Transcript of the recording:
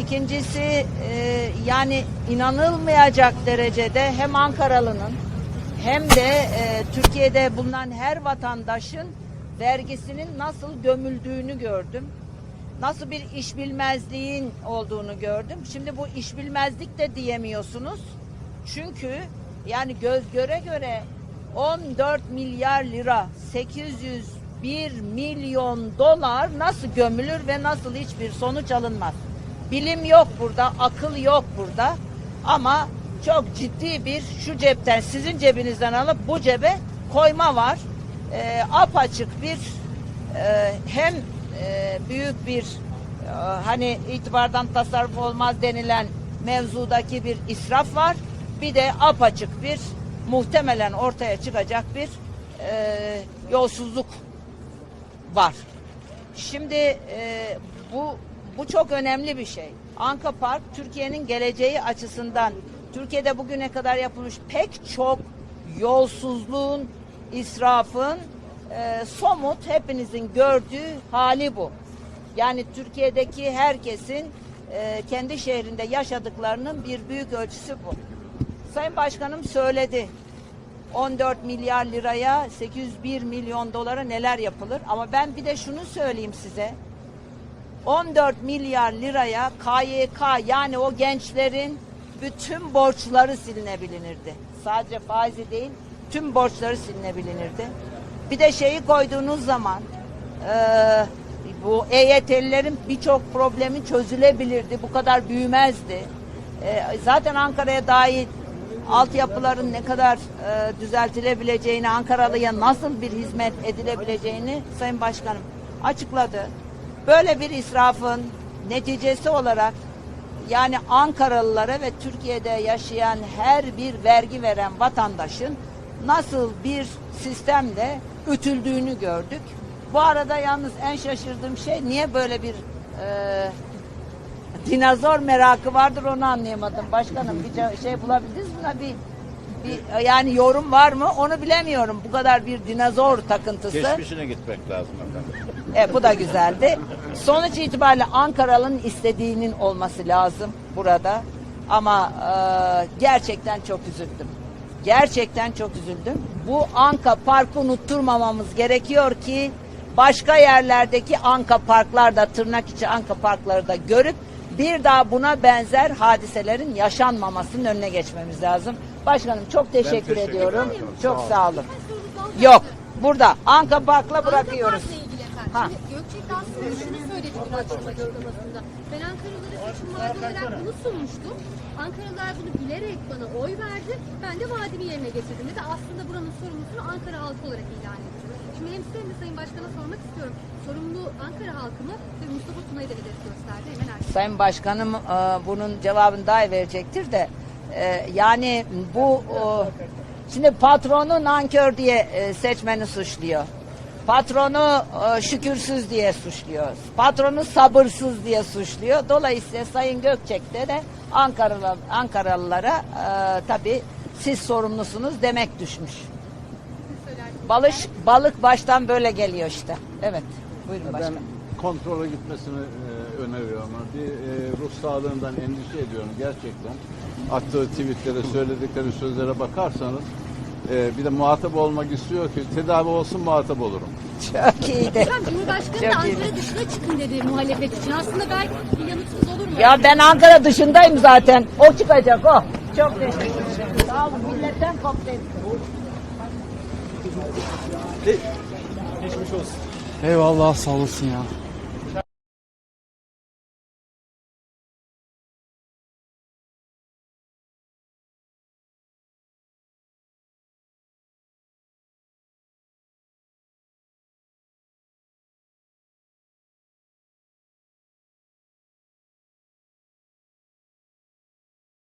İkincisi e, yani inanılmayacak derecede hem Ankaralı'nın hem de e, Türkiye'de bulunan her vatandaşın vergisinin nasıl gömüldüğünü gördüm. Nasıl bir iş bilmezliğin olduğunu gördüm. Şimdi bu iş bilmezlik de diyemiyorsunuz. Çünkü yani göz göre göre 14 milyar lira 801 milyon dolar nasıl gömülür ve nasıl hiçbir sonuç alınmaz. Bilim yok burada, akıl yok burada. Ama çok ciddi bir şu cepten sizin cebinizden alıp bu cebe koyma var. Ee, apaçık bir e, hem e, büyük bir e, hani itibardan tasarruf olmaz denilen mevzudaki bir israf var. Bir de apaçık bir muhtemelen ortaya çıkacak bir e, yolsuzluk var. Şimdi e, bu bu çok önemli bir şey. Anka Park Türkiye'nin geleceği açısından Türkiye'de bugüne kadar yapılmış pek çok yolsuzluğun, israfın e, somut hepinizin gördüğü hali bu. Yani Türkiye'deki herkesin e, kendi şehrinde yaşadıklarının bir büyük ölçüsü bu. Sayın Başkanım söyledi. 14 milyar liraya 801 milyon dolara neler yapılır? Ama ben bir de şunu söyleyeyim size. 14 milyar liraya KYK yani o gençlerin bütün borçları silinebilirdi. Sadece faizi değil, tüm borçları silinebilirdi. Bir de şeyi koyduğunuz zaman eee, bu EYT'lilerin birçok problemi çözülebilirdi. Bu kadar büyümezdi. Eee, zaten Ankara'ya dair altyapıların ne kadar eee, düzeltilebileceğini, Ankaralı'ya nasıl bir hizmet edilebileceğini Sayın Başkanım açıkladı. Böyle bir israfın neticesi olarak yani Ankaralılara ve Türkiye'de yaşayan her bir vergi veren vatandaşın nasıl bir sistemle ütüldüğünü gördük. Bu arada yalnız en şaşırdığım şey niye böyle bir e, dinozor merakı vardır onu anlayamadım. Başkanım bir şey bulabildiniz mi? Bir, bir yani yorum var mı? Onu bilemiyorum. Bu kadar bir dinozor takıntısı. Geçmişine gitmek lazım efendim. E, bu da güzeldi. Sonuç itibariyle Ankaralı'nın istediğinin olması lazım burada. Ama e, gerçekten çok üzüldüm. Gerçekten çok üzüldüm. Bu Anka Park'ı unutturmamamız gerekiyor ki başka yerlerdeki Anka Parklar da tırnak içi Anka Parkları da görüp bir daha buna benzer hadiselerin yaşanmamasının önüne geçmemiz lazım. Başkanım çok teşekkür, teşekkür ediyorum. ederim. Çok sağ olun. Yok. Burada Anka Park'la bırakıyoruz. Anka Park'la ilgili efendim. Ha. Şimdi Gökçek aslında şunu söyledi dün akşam açıklamasında. Ben Ankaralılara seçim vaadi olarak bunu sunmuştum. Ankaralılar bunu bilerek bana oy verdi. Ben de vaadimi yerine getirdim dedi. Aslında buranın sorumlusunu Ankara halkı olarak ilan ettim. Şimdi hem size hem de Sayın Başkan'a sormak istiyorum. Sorumlu Ankara halkı mı ve Mustafa Tuna'yı da hedef gösterdi. Hemen. Sayın Başkanım e, bunun cevabını daha iyi verecektir de e, yani bu e, şimdi patronu nankör diye e, seçmeni suçluyor. Patronu e, şükürsüz diye suçluyor. Patronu sabırsız diye suçluyor. Dolayısıyla Sayın Gökçek'te de Ankaralı, Ankaralılara e, tabii siz sorumlusunuz demek düşmüş. Balık, balık baştan böyle geliyor işte. Evet. Buyurun başkanım. Kontrole gitmesini e, öneriyorum. Bir e, ruh sağlığından endişe ediyorum gerçekten. Attığı tweetlere, söyledikleri sözlere bakarsanız e, bir de muhatap olmak istiyor ki tedavi olsun muhatap olurum. Çok iyiydi. Cumhurbaşkanı da. Ankara dışına çıkın dedi muhalefet için. Aslında belki bir yanıtınız olur mu? Ya ben Ankara dışındayım zaten. O çıkacak o. Çok teşekkür ederim. Sağ olun. Milletten kopmayın. Eyvallah sağ olasın ya.